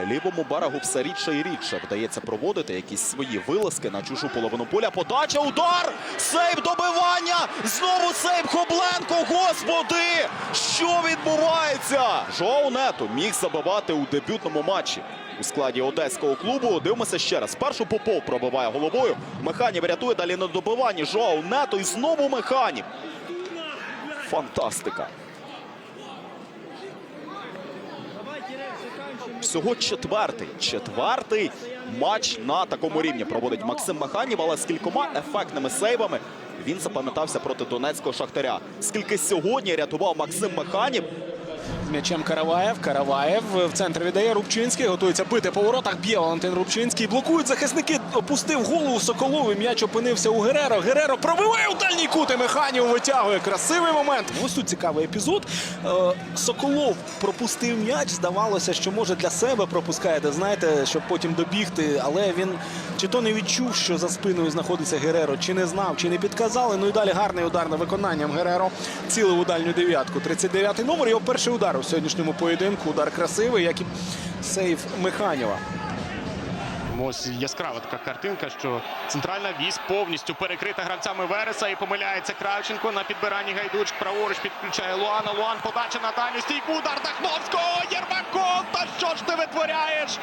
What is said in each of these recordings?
Лівому берегу все рідше і рідше вдається проводити якісь свої вилазки на чужу половину поля. Подача, удар! Сейв добивання! Знову сейв Хобленко! Господи! Що відбувається? Жоу Нето міг забивати у дебютному матчі у складі одеського клубу. Дивимося ще раз. Спершу Попов пробиває головою. Механів рятує далі на добиванні. Жоу Нето і знову Механів. Фантастика. Всього четвертий. Четвертий матч на такому рівні проводить Максим Маханів, але з кількома ефектними сейвами він запам'ятався проти донецького шахтаря. Скільки сьогодні рятував Максим Маханів, м'ячем Караваєв. Караваєв в центр віддає Рубчинський. Готується бити по воротах. Б'є Валентин Рубчинський. Блокують захисники. Опустив голову Соколовий. М'яч опинився у Гереро. Гереро пробиває у дальній кут. І Механів витягує. Красивий момент. Ось тут цікавий епізод. Е, Соколов пропустив м'яч. Здавалося, що може для себе пропускає, де знаєте, щоб потім добігти. Але він чи то не відчув, що за спиною знаходиться Гереро, чи не знав, чи не підказали. Ну і далі гарний удар на виконанням Гереро. Цілив у дальню дев'ятку. 39-й номер. Його перший удар у сьогоднішньому поєдинку. Удар красивий, як і сейф Механіва. Ось яскрава така картинка, що центральна вісь повністю перекрита гравцями Вереса і помиляється Кравченко на підбиранні Гайдуч. Праворуч підключає Луана. Луан подача на дальню стійку. Удар Дахновського. Єрмаков. Та що ж ти витворяєш?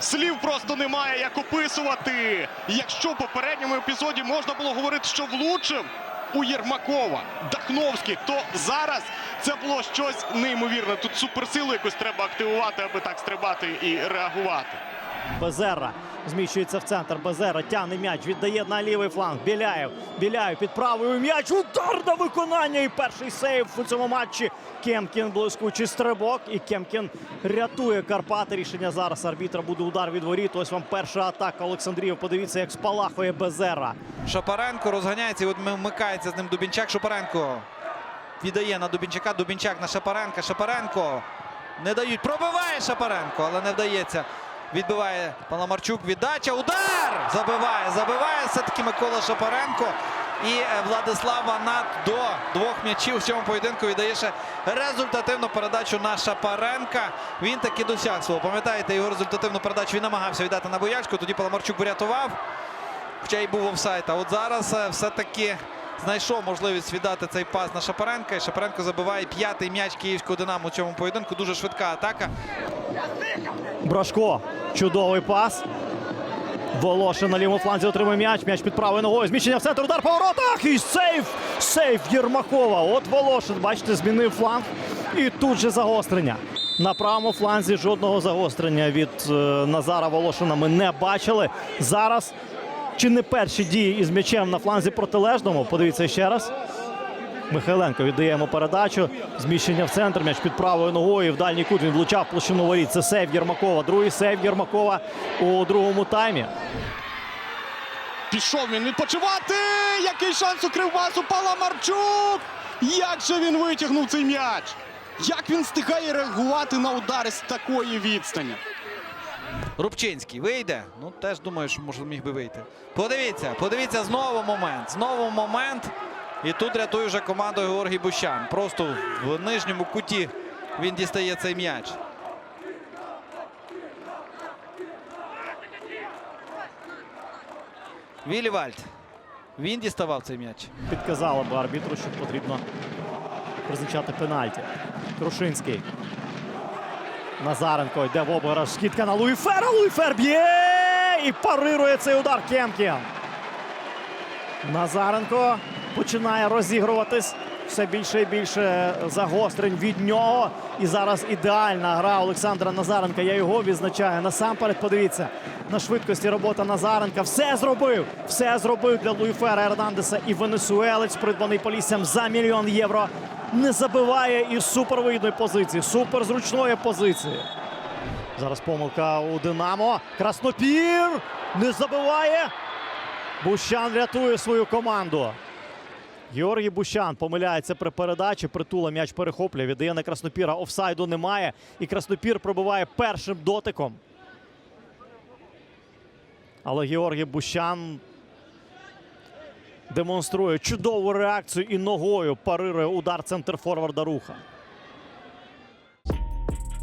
Слів просто немає, як описувати. Якщо в попередньому епізоді можна було говорити, що влучив у Єрмакова Дахновський, то зараз це було щось неймовірне. Тут суперсилу якусь треба активувати, аби так стрибати і реагувати. Безерра зміщується в центр. Безерра тягне м'яч, віддає на лівий фланг. Біляєв. Біляєв під правою м'яч. Удар на виконання. І перший сейв у цьому матчі. Кемкін блискучий стрибок. І Кемкін рятує Карпати. Рішення зараз арбітра буде удар від воріт. Ось вам перша атака Олександрів. Подивіться, як спалахує Безерра. Шапаренко розганяється. От вмикається з ним Дубінчак. Шапаренко віддає на Дубінчака. Дубінчак на Шапаренка. Шапаренко не дають. Пробиває Шапаренко, але не вдається. Відбиває Паламарчук. Віддача. Удар! Забиває. Забиває все-таки Микола Шапаренко. І е, Владислав Ванат до двох м'ячів в цьому поєдинку віддає ще результативну передачу на Шапаренка. Він таки досяг свого. Пам'ятаєте, його результативну передачу він намагався віддати на Боячку. Тоді Паламарчук врятував. Хоча й був офсайд. А от зараз е, все-таки знайшов можливість віддати цей пас на Шапаренка. І Шапаренко забиває п'ятий м'яч київського Динамо у цьому поєдинку. Дуже швидка атака. Брашко. Чудовий пас. Волошин на лівому фланзі отримує м'яч. М'яч під правою ногою. Зміщення в центр. Удар по воротах. І сейф. Сейф Єрмакова. От Волошин, бачите, змінив фланг. І тут же загострення. На правому фланзі жодного загострення від е, Назара Волошина ми не бачили. Зараз чи не перші дії із м'ячем на фланзі протилежному? Подивіться ще раз. Михайленко віддає йому передачу. Зміщення в центр. М'яч під правою ногою. В дальній кут він влучав площину воріт. Це сейв Єрмакова. Другий сейв Єрмакова у другому таймі. Пішов він відпочивати. Який шанс у Кривбасу Паламарчук! Як же він витягнув цей м'яч? Як він встигає реагувати на удари з такої відстані? Рубчинський вийде. Ну теж думаю, що може міг би вийти. Подивіться, подивіться знову момент. Знову момент. І тут рятує вже команду Георгій Бущан. Просто в нижньому куті він дістає цей м'яч. Вілі Вальд. Він діставав цей м'яч. Підказали би арбітру, що потрібно призначати пенальті. Крушинський. Назаренко йде в обіграш. Скидка на Луїфера. Луїфер б'є і парирує цей удар Кемкін. Назаренко починає розігруватись. Все більше і більше загострень від нього. І зараз ідеальна гра Олександра Назаренка. Я його відзначаю. Насамперед, подивіться на швидкості робота Назаренка. Все зробив. Все зробив для Луїфера Ернандеса. І венесуелець, придбаний поліссям за мільйон євро, не забиває із супервигідної позиції, суперзручної позиції. Зараз помилка у Динамо. Краснопір не забиває. Бущан рятує свою команду. Георгій Бущан помиляється при передачі. Притула м'яч перехоплює. Віддає на Краснопіра. Офсайду немає. І Краснопір пробиває першим дотиком. Але Георгій Бущан демонструє чудову реакцію і ногою парирує удар центр форварда руха.